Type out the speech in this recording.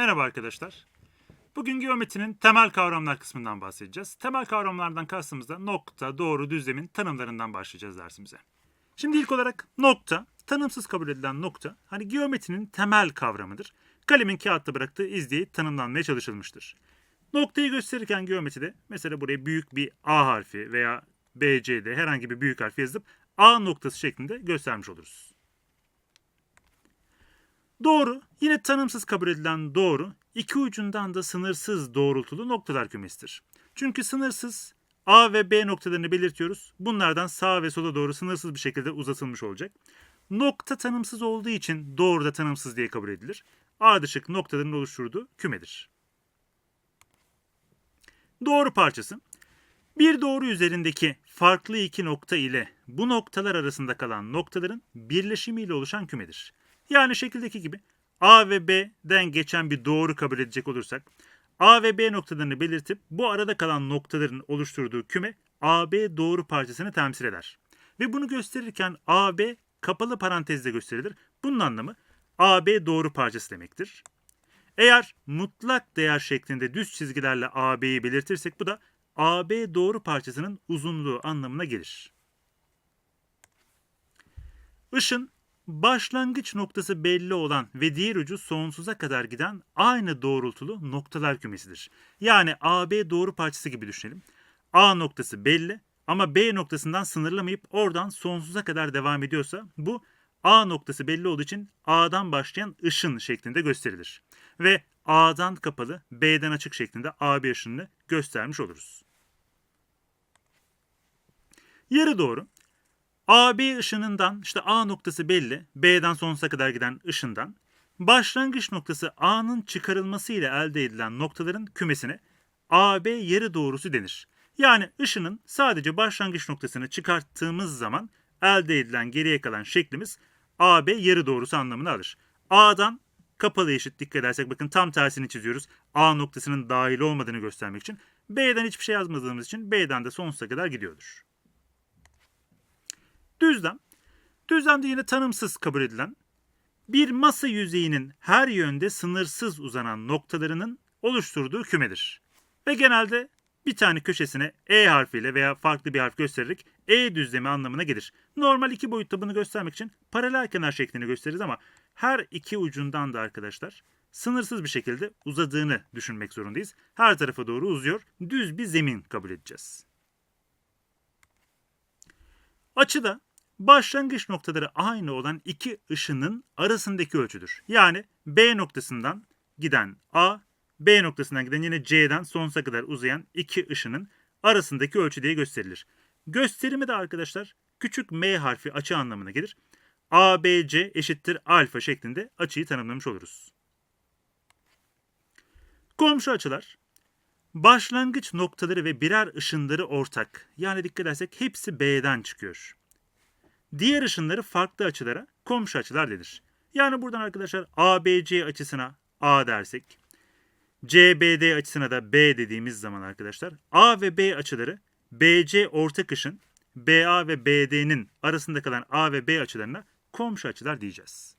Merhaba arkadaşlar. Bugün geometrinin temel kavramlar kısmından bahsedeceğiz. Temel kavramlardan kastımız da nokta, doğru, düzlemin tanımlarından başlayacağız dersimize. Şimdi ilk olarak nokta, tanımsız kabul edilen nokta, hani geometrinin temel kavramıdır. Kalemin kağıtta bıraktığı iz diye tanımlanmaya çalışılmıştır. Noktayı gösterirken geometride mesela buraya büyük bir A harfi veya BC'de herhangi bir büyük harfi yazıp A noktası şeklinde göstermiş oluruz. Doğru, yine tanımsız kabul edilen doğru, iki ucundan da sınırsız doğrultulu noktalar kümesidir. Çünkü sınırsız A ve B noktalarını belirtiyoruz. Bunlardan sağa ve sola doğru sınırsız bir şekilde uzatılmış olacak. Nokta tanımsız olduğu için doğru da tanımsız diye kabul edilir. Ardışık noktaların oluşturduğu kümedir. Doğru parçası. Bir doğru üzerindeki farklı iki nokta ile bu noktalar arasında kalan noktaların birleşimiyle oluşan kümedir. Yani şekildeki gibi A ve B'den geçen bir doğru kabul edecek olursak A ve B noktalarını belirtip bu arada kalan noktaların oluşturduğu küme AB doğru parçasını temsil eder. Ve bunu gösterirken AB kapalı parantezde gösterilir. Bunun anlamı AB doğru parçası demektir. Eğer mutlak değer şeklinde düz çizgilerle AB'yi belirtirsek bu da AB doğru parçasının uzunluğu anlamına gelir. Işın başlangıç noktası belli olan ve diğer ucu sonsuza kadar giden aynı doğrultulu noktalar kümesidir. Yani AB doğru parçası gibi düşünelim. A noktası belli ama B noktasından sınırlamayıp oradan sonsuza kadar devam ediyorsa bu A noktası belli olduğu için A'dan başlayan ışın şeklinde gösterilir. Ve A'dan kapalı, B'den açık şeklinde AB ışınını göstermiş oluruz. Yarı doğru. AB ışınından işte A noktası belli. B'den sonsuza kadar giden ışından başlangıç noktası A'nın çıkarılması ile elde edilen noktaların kümesine AB yarı doğrusu denir. Yani ışının sadece başlangıç noktasını çıkarttığımız zaman elde edilen geriye kalan şeklimiz AB yarı doğrusu anlamını alır. A'dan kapalı eşit dikkat edersek bakın tam tersini çiziyoruz. A noktasının dahil olmadığını göstermek için. B'den hiçbir şey yazmadığımız için B'den de sonsuza kadar gidiyordur. Düzlem. Düzlemde yine tanımsız kabul edilen bir masa yüzeyinin her yönde sınırsız uzanan noktalarının oluşturduğu kümedir. Ve genelde bir tane köşesine E harfiyle veya farklı bir harf göstererek E düzlemi anlamına gelir. Normal iki boyutta bunu göstermek için paralel kenar şeklini gösteririz ama her iki ucundan da arkadaşlar sınırsız bir şekilde uzadığını düşünmek zorundayız. Her tarafa doğru uzuyor. Düz bir zemin kabul edeceğiz. Açıda başlangıç noktaları aynı olan iki ışının arasındaki ölçüdür. Yani B noktasından giden A, B noktasından giden yine C'den sonsuza kadar uzayan iki ışının arasındaki ölçü diye gösterilir. Gösterimi de arkadaşlar küçük m harfi açı anlamına gelir. ABC eşittir alfa şeklinde açıyı tanımlamış oluruz. Komşu açılar başlangıç noktaları ve birer ışınları ortak. Yani dikkat edersek hepsi B'den çıkıyor. Diğer ışınları farklı açılara komşu açılar denir. Yani buradan arkadaşlar ABC açısına A dersek, CBD açısına da B dediğimiz zaman arkadaşlar A ve B açıları BC ortak ışın, BA ve BD'nin arasında kalan A ve B açılarına komşu açılar diyeceğiz.